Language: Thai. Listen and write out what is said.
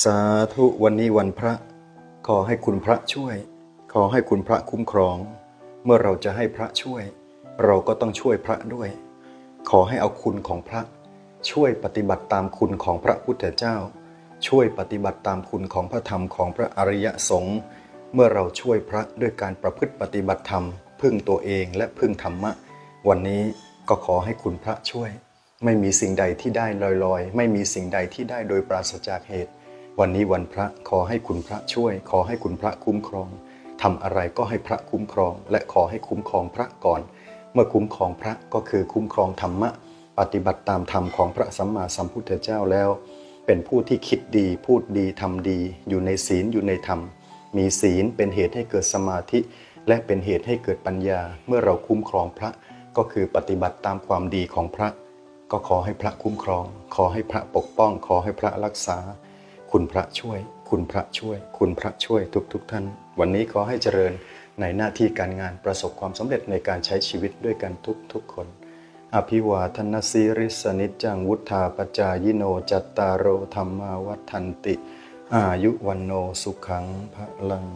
สาธุวันนี้วันพระ ขอให้คุณพระช่วย ขอให้คุณพระคุ้มครอง เมื่อเราจะให้พระช่วย เราก็ต้องช่วยพระด้วย ขอให้เอาคุณของพระ ช่วยปฏิบัติตามคุณของพระพุทธเจ้า ช่วยปฏิบัติตามคุณของพระธรรมของพระอริยสงฆ์เมื่อเราช่วยพระด้วยการประพฤติปฏิบัติธรรม พึ่งตัวเองและพึ่งธรรมะ วันนี้ก็ขอให้คุณพระช่วย ไม่มีสิ่งใดที่ได้ลอยๆ ไม่มีสิ่งใดที่ได้โดยปราศจากเหตุ วันนี้วันพระขอให้คุณพระช่วย ขอให้คุณพระคุ้มครองทำอะไรก็ให้พระคุ้มครอง และขอให้คุ้มครองพระก่อน เมื่อคุ้มครองพระก็คือคุ้มครองธรรมะ ปฏิบัติตามธรรมของพระสัมมาสัมพุทธเจ้าแล้ว เป็นผู้ที่คิดดีพูดดีทำดี อยู่ในศีลอยู่ในธรรม มีศีลเป็นเหตุให้เกิดสมาธิ และเป็นเหตุให้เกิดปัญญา เมื่อเราคุ้มครองพระก็คือปฏิบัติตามความดีของพระ ก็ขอให้พระคุ้มครอง ขอให้พระปกป้อง ขอให้พระรักษา คุณพระช่วย คุณพระช่วย คุณพระช่วยทุกๆทท่าน วันนี้ขอให้เจริญในหน้าที่การงานประสบความสำเร็จในการใช้ชีวิตด้วยกันทุกๆคน อภิวาทนาสีริสนิจจังวุธาปจายโนจัตตารโอธรรมาวัฒนติ อายุวันโนสุขังพระลัง